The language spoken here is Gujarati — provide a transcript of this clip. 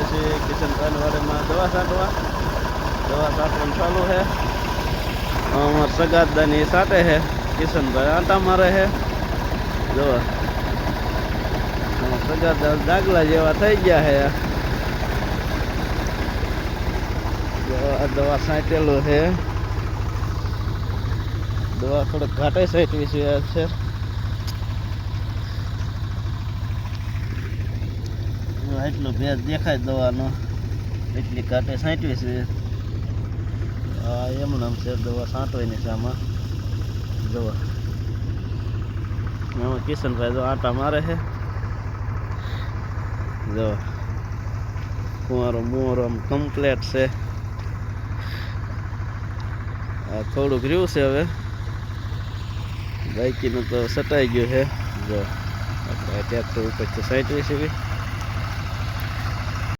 ગયા છીએ કિશનભાઈ વાડીમાં દવા છાંટવા દવા? છાંટવાનું ચાલુ છે અમાર સગાદાની સાટે છે કિશનભાઈ આંટા મારે છે દવા સગાદા દાગલા જેવા થઈ ગયા છે દવા છાંટેલું છે દવા થોડોક ઘાટે છાંટવી છે આ છે જો એટલો ભેજ દેખાય દવાનો. એટલી કાંટે સાંટવી છે. આ એમ આમ છે દવા છાંટવાની છે આમાં. દવા. એમાં કિશનભાઈ તો આટા મારે છે. જો. કુંવારો મોરો આમ કમ્પ્લેટ છે. આ થોડુંક રહ્યું છે હવે. બાઈકીનું તો સટાઈ ગયું છે. જો. આપણે ટ્રેક્ટર ઉપરથી સાંટવી છે